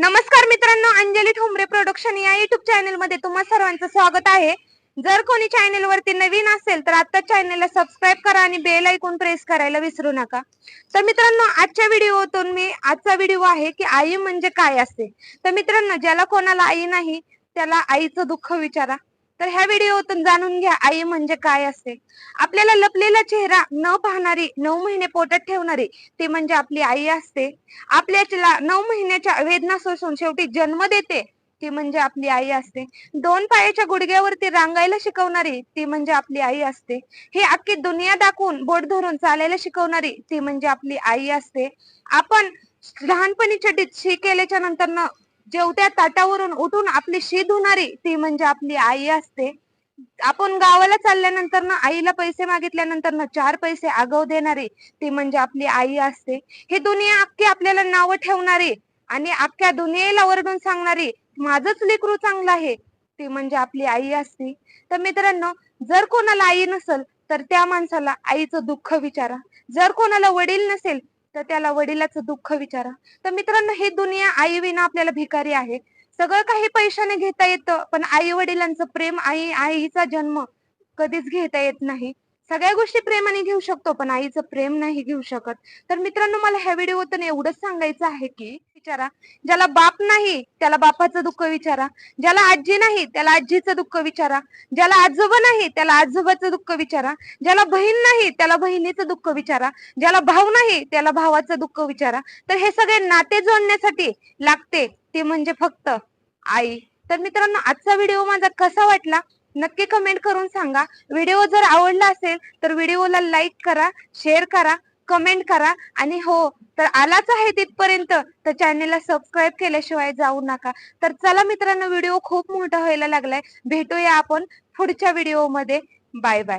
नमस्कार मित्रांनो अंजली ठोंबरे प्रोडक्शन या युट्यूब चॅनलमध्ये तुम्हा सर्वांचं स्वागत आहे. जर कोणी चॅनल वरती नवीन असेल तर आता चॅनलला सबस्क्राईब करा आणि बेल ऐकून प्रेस करायला विसरू नका. तर मित्रांनो आजच्या व्हिडिओतून मी आजचा व्हिडिओ आहे की आई म्हणजे काय असते. तर मित्रांनो ज्याला कोणाला आई नाही त्याला आईचं दुःख विचारा. तर ह्या व्हिडिओतून जाणून घ्या आई म्हणजे काय असते आपल्याला लपलेला चेहरा न पाहणारी नऊ महिने पोटात ठेवणारी ती म्हणजे आपली आई असते. आपल्याला नऊ महिन्याच्या वेदना सोसून शेवटी जन्म देते ती म्हणजे आपली आई असते. दोन पायाच्या गुडघ्यावरती रांगायला शिकवणारी ती म्हणजे आपली आई असते. ही अख्खी दुनिया दाखवून बोट धरून चालायला शिकवणारी ती म्हणजे आपली आई असते. आपण लहानपणी चटीत शी केल्याच्यानंतर जेवत्या ताटावरून उठून आपली शी धुणारी ती म्हणजे आपली आई असते. आपण गावाला चालल्यानंतर ना आईला पैसे मागितल्यानंतर ना चार पैसे आगाऊ देणारी ती म्हणजे आपली आई असते. ही दुनिया अख्खी आपल्याला नावं ठेवणारी आणि अख्ख्या दुनियेला ओरडून सांगणारी माझंच लेकरू चांगलं आहे ती म्हणजे आपली आई असते. तर मित्रांनो जर कोणाला आई नसेल तर त्या माणसाला आईचं दुःख विचारा. जर कोणाला वडील नसेल तर त्याला वडिलाचं दुःख विचारा. तर मित्रांनो ही दुनिया आई विना आपल्याला भिकारी आहे. सगळं काही पैशाने घेता येतं पण आई वडिलांचं प्रेम आई आईचा जन्म कधीच घेता येत नाही. सगळ्या गोष्टी प्रेमाने घेऊ शकतो पण आईचं प्रेम नाही घेऊ शकत. तर मित्रांनो मला ह्या व्हिडिओतून एवढंच सांगायचं आहे की विचारा. ज्याला बाप नाही त्याला बापाचं दुःख विचारा. ज्याला आजी नाही त्याला आजीचं दुःख विचारा. ज्याला आजोबा नाही त्याला आजोबाचं दुःख विचारा. ज्याला बहीण नाही त्याला बहिणीचं दुःख विचारा. ज्याला भाऊ नाही त्याला भावाचं दुःख विचारा. तर हे सगळे नाते जोडण्यासाठी लागते. ते म्हणजे फक्त आई. तर मित्रांनो आजचा व्हिडिओ माझा कसा वाटला? नक्की कमेंट करून सांगा. व्हिडिओ जर आवडला असेल तर व्हिडिओला लाईक करा शेअर करा. कमेंट करा. आणि हो तर आलाच आहे तिथपर्यंत तर चॅनेलला सबस्क्राईब केल्याशिवाय जाऊ नका. तर चला मित्रांनो व्हिडिओ खूप मोठा व्हायला लागलाय. भेटूया आपण पुढच्या व्हिडिओमध्ये. Bye bye